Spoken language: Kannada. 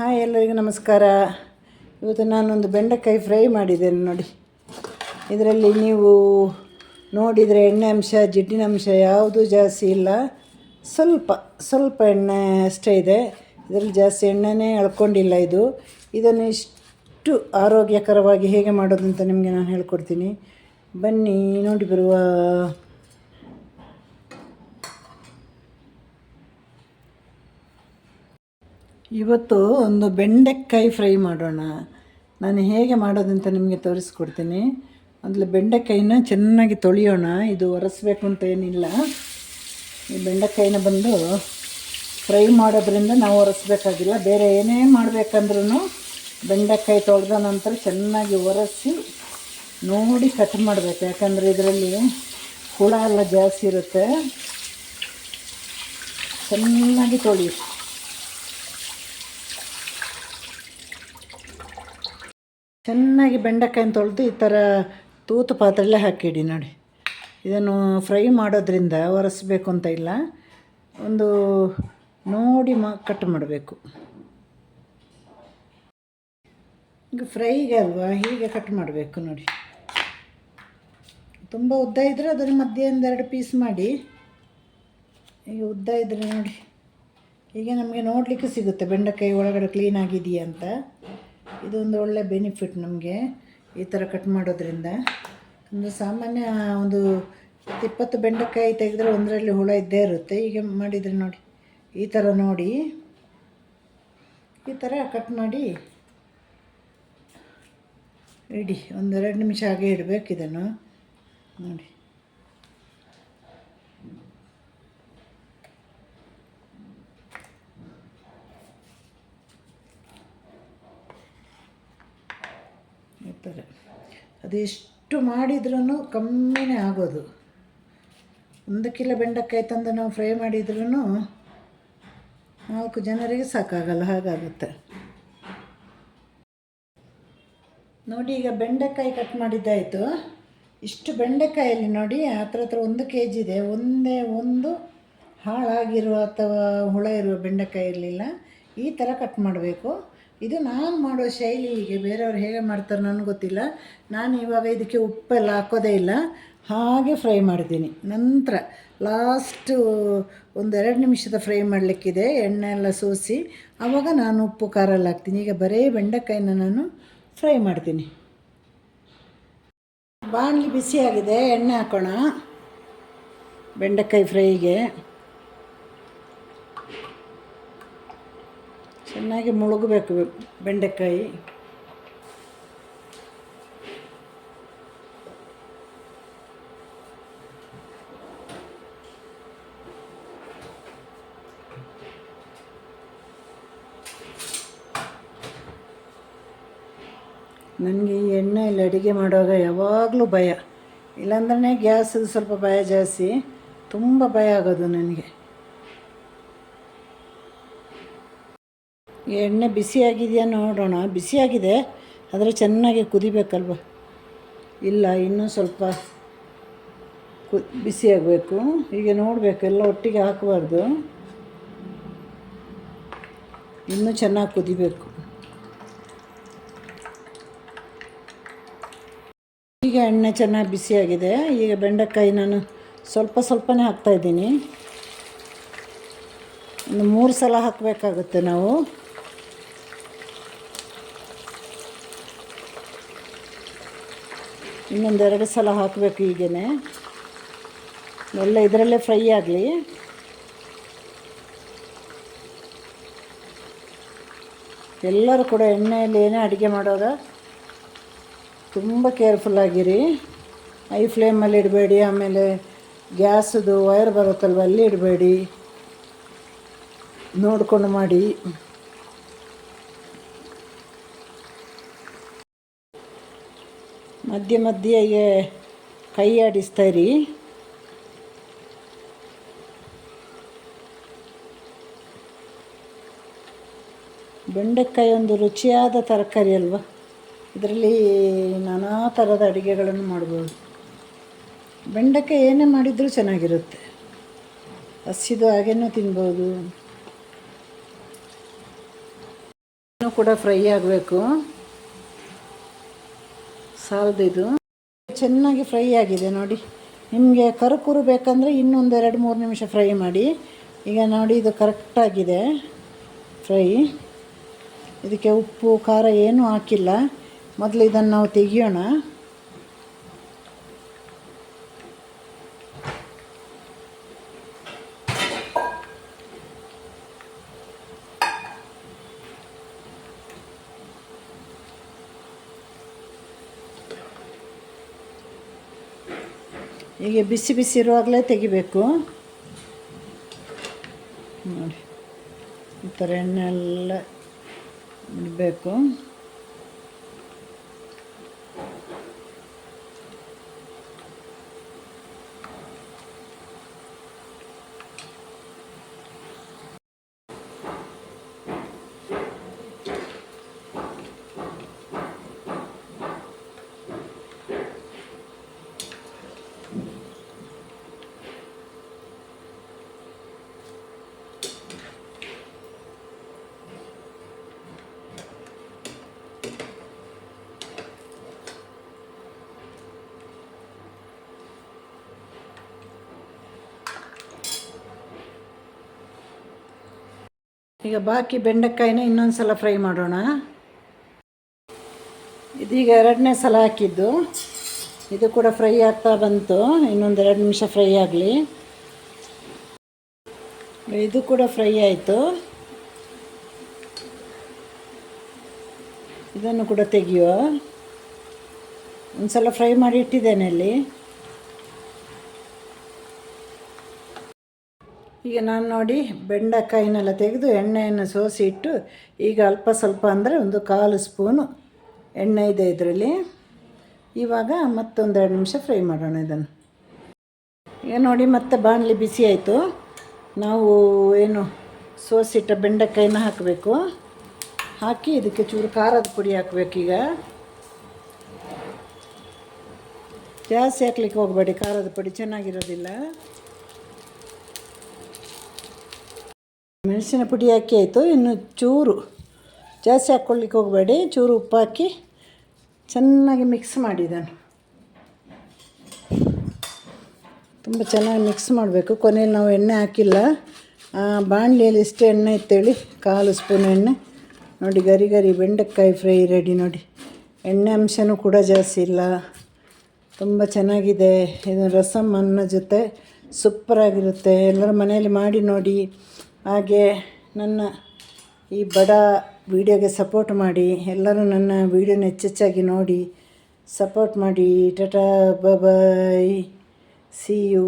ಹಾಯ್, ಎಲ್ಲರಿಗೂ ನಮಸ್ಕಾರ. ಇವತ್ತು ನಾನೊಂದು ಬೆಂಡೆಕಾಯಿ ಫ್ರೈ ಮಾಡಿದ್ದೇನೆ ನೋಡಿ. ಇದರಲ್ಲಿ ನೀವು ನೋಡಿದರೆ ಎಣ್ಣೆ ಅಂಶ, ಜಿಡ್ಡಿನ ಅಂಶ ಯಾವುದೂ ಜಾಸ್ತಿ ಇಲ್ಲ. ಸ್ವಲ್ಪ ಸ್ವಲ್ಪ ಎಣ್ಣೆ ಅಷ್ಟೇ ಇದೆ. ಇದರಲ್ಲಿ ಜಾಸ್ತಿ ಎಣ್ಣೆನೇ ಎಳ್ಕೊಂಡಿಲ್ಲ ಇದು. ಇದನ್ನು ಇಷ್ಟು ಆರೋಗ್ಯಕರವಾಗಿ ಹೇಗೆ ಮಾಡೋದು ಅಂತ ನಿಮಗೆ ನಾನು ಹೇಳ್ಕೊಡ್ತೀನಿ. ಬನ್ನಿ, ನೋಡಿ ಬರುವ ಇವತ್ತು ಒಂದು ಬೆಂಡೆಕಾಯಿ ಫ್ರೈ ಮಾಡೋಣ. ನಾನು ಹೇಗೆ ಮಾಡೋದಂತ ನಿಮಗೆ ತೋರಿಸ್ಕೊಡ್ತೀನಿ. ಮೊದಲು ಬೆಂಡೆಕಾಯಿನ ಚೆನ್ನಾಗಿ ತೊಳೆಯೋಣ. ಇದು ಒರೆಸ್ಬೇಕು ಅಂತ ಏನಿಲ್ಲ. ಈ ಬೆಂಡೆಕಾಯಿನ ಬಂದು ಫ್ರೈ ಮಾಡೋದ್ರಿಂದ ನಾವು ಒರೆಸ್ಬೇಕಾಗಿಲ್ಲ. ಬೇರೆ ಏನೇ ಮಾಡಬೇಕಂದ್ರೂ ಬೆಂಡೆಕಾಯಿ ತೊಳೆದ ನಂತರ ಚೆನ್ನಾಗಿ ಒರೆಸಿ ನೋಡಿ ಕಟ್ ಮಾಡಬೇಕು. ಯಾಕಂದರೆ ಇದರಲ್ಲಿ ಹುಳ ಎಲ್ಲ ಜಾಸ್ತಿ ಇರುತ್ತೆ. ಚೆನ್ನಾಗಿ ತೊಳಿ ಚೆನ್ನಾಗಿ ಬೆಂಡೆಕಾಯಿನ ತೊಳೆದು ಈ ಥರ ತೂತು ಪಾತ್ರೆಯಲ್ಲೇ ಹಾಕಿಡಿ ನೋಡಿ. ಇದನ್ನು ಫ್ರೈ ಮಾಡೋದ್ರಿಂದ ಒರೆಸ್ಬೇಕು ಅಂತ ಇಲ್ಲ. ಒಂದು ನೋಡಿ ಮ, ಕಟ್ ಮಾಡಬೇಕು. ಈಗ ಫ್ರೈಗೆ ಅಲ್ವಾ? ಹೀಗೆ ಕಟ್ ಮಾಡಬೇಕು ನೋಡಿ. ತುಂಬ ಉದ್ದ ಇದ್ದರೆ ಅದರ ಮಧ್ಯೆ ಒಂದೆರಡು ಪೀಸ್ ಮಾಡಿ. ಈಗ ಉದ್ದ ಇದ್ದರೆ ನೋಡಿ. ಹೀಗೆ ನಮಗೆ ನೋಡಲಿಕ್ಕೆ ಸಿಗುತ್ತೆ. ಬೆಂಡೆಕಾಯಿ ಒಳಗಡೆ ಕ್ಲೀನ್ ಆಗಿದೆಯಾ ಅಂತ. ಇದೊಂದು ಒಳ್ಳೆ ಬೆನಿಫಿಟ್ ನಮಗೆ ಈ ಥರ ಕಟ್ ಮಾಡೋದ್ರಿಂದ. ಒಂದು ಸಾಮಾನ್ಯ ಒಂದು ಇಪ್ಪತ್ತು ಬೆಂಡೆಕಾಯಿ ತೆಗೆದ್ರೆ ಒಂದರಲ್ಲಿ ಹುಳ ಇದ್ದೇ ಇರುತ್ತೆ. ಹೀಗೆ ಮಾಡಿದರೆ ನೋಡಿ, ಈ ಥರ ನೋಡಿ. ಈ ಥರ ಕಟ್ ಮಾಡಿ ಇಡಿ. ಒಂದೆರಡು ನಿಮಿಷ ಹಾಗೆ ಇಡಬೇಕು ಇದನ್ನು. ನೋಡಿ. ಥರ ಅದೆಷ್ಟು ಮಾಡಿದ್ರೂ ಕಮ್ಮಿನೇ ಆಗೋದು. ಒಂದು ಕಿಲೋ ಬೆಂಡೆಕಾಯಿ ತಂದು ನಾವು ಫ್ರೈ ಮಾಡಿದ್ರೂ ನಾಲ್ಕು ಜನರಿಗೆ ಸಾಕಾಗಲ್ಲ, ಹಾಗಾಗುತ್ತೆ. ನೋಡಿ ಈಗ ಬೆಂಡೆಕಾಯಿ ಕಟ್ ಮಾಡಿದ್ದಾಯಿತು. ಇಷ್ಟು ಬೆಂಡೆಕಾಯಲ್ಲಿ ನೋಡಿ ಹತ್ರ ಹತ್ರ ಒಂದು ಕೆ ಜಿ ಇದೆ. ಒಂದೇ ಒಂದು ಹಾಳಾಗಿರುವ ಅಥವಾ ಹುಳ ಇರುವ ಬೆಂಡೆಕಾಯಿ ಇರಲಿಲ್ಲ ಈ ಥರ ಕಟ್ ಮಾಡಬೇಕು. ಇದು ನಾನು ಮಾಡೋ ಶೈಲಿಗೆ ಬೇರೆಯವ್ರು ಹೇಗೆ ಮಾಡ್ತಾರೆ ನನಗೆ ಗೊತ್ತಿಲ್ಲ. ನಾನು ಇವಾಗ ಇದಕ್ಕೆ ಉಪ್ಪೆಲ್ಲ ಹಾಕೋದೇ ಇಲ್ಲ. ಹಾಗೆ ಫ್ರೈ ಮಾಡ್ತೀನಿ. ನಂತರ ಲಾಸ್ಟು ಒಂದೆರಡು ನಿಮಿಷದ ಫ್ರೈ ಮಾಡಲಿಕ್ಕಿದೆ. ಎಣ್ಣೆ ಎಲ್ಲ ಸೋಸಿ ಆವಾಗ ನಾನು ಉಪ್ಪು, ಖಾರ ಹಾಕ್ತೀನಿ. ಈಗ ಬರೀ ಬೆಂಡೆಕಾಯಿನ ನಾನು ಫ್ರೈ ಮಾಡ್ತೀನಿ. ಬಾಣಲಿ ಬಿಸಿಯಾಗಿದೆ. ಎಣ್ಣೆ ಹಾಕೋಣ. ಬೆಂಡೆಕಾಯಿ ಫ್ರೈಗೆ. ಚೆನ್ನಾಗಿ ಮುಳುಗಬೇಕು ಬೆಂಡೆಕಾಯಿ. ನನಗೆ ಈ ಎಣ್ಣೆಯಲ್ಲಿ ಅಡುಗೆ ಮಾಡುವಾಗ ಯಾವಾಗಲೂ ಭಯ. ಇಲ್ಲಾಂದ್ರೆ ಗ್ಯಾಸ್ ಸ್ವಲ್ಪ ಭಯ ಜಾಸ್ತಿ. ತುಂಬ ಭಯ ಆಗೋದು ನನಗೆ. ಎಣ್ಣೆ ಬಿಸಿಯಾಗಿದೆಯಾ ನೋಡೋಣ. ಬಿಸಿಯಾಗಿದೆ, ಆದರೆ ಚೆನ್ನಾಗಿ ಕುದಿಬೇಕಲ್ವ? ಇಲ್ಲ, ಇನ್ನೂ ಸ್ವಲ್ಪ ಕು ಬಿಸಿಯಾಗಬೇಕು ಹೀಗೆ ನೋಡಬೇಕು, ಎಲ್ಲ ಒಟ್ಟಿಗೆ ಹಾಕಬಾರ್ದು. ಇನ್ನೂ ಚೆನ್ನಾಗಿ ಕುದಿಬೇಕು. ಈಗ ಎಣ್ಣೆ ಚೆನ್ನಾಗಿ ಬಿಸಿಯಾಗಿದೆ. ಈಗ ಬೆಂಡೆಕಾಯಿ ನಾನು ಸ್ವಲ್ಪ ಸ್ವಲ್ಪನೇ ಹಾಕ್ತಾಯಿದ್ದೀನಿ ಒಂದು ಮೂರು ಸಲ ಹಾಕಬೇಕಾಗುತ್ತೆ ನಾವು. ಇನ್ನೊಂದೆರಡು ಸಲ ಹಾಕಬೇಕು ಹೀಗೇ ಎಲ್ಲ ಇದರಲ್ಲೇ ಫ್ರೈ ಆಗಲಿ. ಎಲ್ಲರೂ ಕೂಡ ಎಣ್ಣೆಯಲ್ಲಿ ಏನೇ ಅಡುಗೆ ಮಾಡೋದ, ತುಂಬ ಕೇರ್ಫುಲ್ಲಾಗಿರಿ ಐ ಫ್ಲೇಮಲ್ಲಿ ಇಡಬೇಡಿ, ಆಮೇಲೆ ಗ್ಯಾಸದು ವೈರ್ ಬರುತ್ತಲ್ವ ಅಲ್ಲಿ ಇಡಬೇಡಿ. ನೋಡಿಕೊಂಡು ಮಾಡಿ. ಮಧ್ಯೆ ಮಧ್ಯೆಗೆ ಕೈ ಆಡಿಸ್ತಾ ಇರಿ. ಬೆಂಡೆಕಾಯಿ ಒಂದು ರುಚಿಯಾದ ತರಕಾರಿ ಅಲ್ವಾ? ಇದರಲ್ಲಿ ನಾನಾ ಥರದ ಅಡುಗೆಗಳನ್ನು ಮಾಡ್ಬೋದು. ಬೆಂಡೆಕಾಯಿ ಏನೇ ಮಾಡಿದರೂ ಚೆನ್ನಾಗಿರುತ್ತೆ. ಹಸಿದು ಹಾಗೇನೂ ತಿನ್ಬೋದು. ಕೂಡ ಫ್ರೈ ಆಗಬೇಕು. ಸಾಲದಿದು ಚೆನ್ನಾಗಿ ಫ್ರೈ ಆಗಿದೆ ನೋಡಿ. ನಿಮಗೆ ಕರುಕುರು ಬೇಕಂದರೆ ಇನ್ನೊಂದು ಎರಡು, ಮೂರು ನಿಮಿಷ ಫ್ರೈ ಮಾಡಿ. ಈಗ ನೋಡಿ ಇದು ಕರೆಕ್ಟಾಗಿದೆ ಫ್ರೈ. ಇದಕ್ಕೆ ಉಪ್ಪು, ಖಾರ ಏನೂ ಹಾಕಿಲ್ಲ. ಮೊದಲು ಇದನ್ನು ನಾವು ತೆಗಿಯೋಣ. ಹೀಗೆ ಬಿಸಿ ಬಿಸಿ ಇರುವಾಗಲೇ ತೆಗಿಬೇಕು. ನೋಡಿ ಈ ಥರ ಎಣ್ಣೆ ಎಲ್ಲ ಬಿಡಬೇಕು. ಈಗ ಬಾಕಿ ಬೆಂಡೆಕಾಯಿನ ಇನ್ನೊಂದು ಸಲ ಫ್ರೈ ಮಾಡೋಣ. ಇದೀಗ ಎರಡನೇ ಸಲ ಹಾಕಿದ್ದು. ಇದು ಕೂಡ ಫ್ರೈ ಆಗ್ತಾ ಬಂತು. ಇನ್ನೊಂದು ಎರಡು ನಿಮಿಷ ಫ್ರೈ ಆಗಲಿ. ಇದು ಕೂಡ ಫ್ರೈ ಆಯಿತು. ಇದನ್ನು ಕೂಡ ತೆಗೆಯುವ. ಒಂದು ಸಲ ಫ್ರೈ ಮಾಡಿ ಇಟ್ಟಿದ್ದೇನೆ ಅಲ್ಲಿ ಈಗ ನಾನು ನೋಡಿ ಬೆಂಡೆಕಾಯಿನೆಲ್ಲ ತೆಗೆದು ಎಣ್ಣೆಯನ್ನು ಸೋಸಿ ಇಟ್ಟು ಈಗ ಅಲ್ಪ ಸ್ವಲ್ಪ ಅಂದರೆ ಒಂದು ಕಾಲು ಸ್ಪೂನು ಎಣ್ಣೆ ಇದೆ ಇದರಲ್ಲಿ. ಇವಾಗ ಮತ್ತೊಂದು ಎರಡು ನಿಮಿಷ ಫ್ರೈ ಮಾಡೋಣ ಇದನ್ನು. ಈಗ ನೋಡಿ ಮತ್ತೆ ಬಾಣಲಿ ಬಿಸಿ ಆಯಿತು. ನಾವು ಏನು ಸೋಸಿಟ್ಟ ಬೆಂಡೆಕಾಯಿನ ಹಾಕಬೇಕು. ಹಾಕಿ ಇದಕ್ಕೆ ಚೂರು ಖಾರದ ಪುಡಿ ಹಾಕಬೇಕೀಗ ಜಾಸ್ತಿ ಹಾಕ್ಲಿಕ್ಕೆ ಹೋಗಬೇಡಿ, ಖಾರದ ಪುಡಿ ಚೆನ್ನಾಗಿರೋದಿಲ್ಲ. ಮೆಣಸಿನ ಪುಡಿ ಹಾಕಿ ಆಯಿತು, ಇನ್ನು ಚೂರು ಜಾಸ್ತಿ ಹಾಕ್ಕೊಳ್ಳಿಕ್ಕೆ ಹೋಗಬೇಡಿ, ಚೂರು ಉಪ್ಪು ಹಾಕಿ ಚೆನ್ನಾಗಿ ಮಿಕ್ಸ್ ಮಾಡಿದ್ದಾನು ತುಂಬ ಚೆನ್ನಾಗಿ ಮಿಕ್ಸ್ ಮಾಡಬೇಕು. ಕೊನೆಯಲ್ಲಿ ನಾವು ಎಣ್ಣೆ ಹಾಕಿಲ್ಲ. ಬಾಣಲಿಯಲ್ಲಿ ಇಷ್ಟು ಎಣ್ಣೆ ಇತ್ತೇಳಿ ಕಾಲು ಸ್ಪೂನ್ ಎಣ್ಣೆ. ನೋಡಿ, ಗರಿ ಗರಿ ಬೆಂಡೆಕಾಯಿ ಫ್ರೈ ರೆಡಿ ನೋಡಿ. ಎಣ್ಣೆ ಅಂಶನೂ ಕೂಡ ಜಾಸ್ತಿ ಇಲ್ಲ. ತುಂಬ ಚೆನ್ನಾಗಿದೆ. ಇದು ರಸಮ್ ಅನ್ನ ಜೊತೆ ಸೂಪರಾಗಿರುತ್ತೆ ಎಲ್ಲರೂ ಮನೆಯಲ್ಲಿ ಮಾಡಿ ನೋಡಿ. ಹಾಗೆ ನನ್ನ ಈ ಬಡ ವಿಡಿಯೋಗೆ ಸಪೋರ್ಟ್ ಮಾಡಿ, ಎಲ್ಲರೂ ನನ್ನ ವೀಡಿಯೋನ ಹೆಚ್ಚೆಚ್ಚಾಗಿ ನೋಡಿ ಸಪೋರ್ಟ್ ಮಾಡಿ. Tata bye see you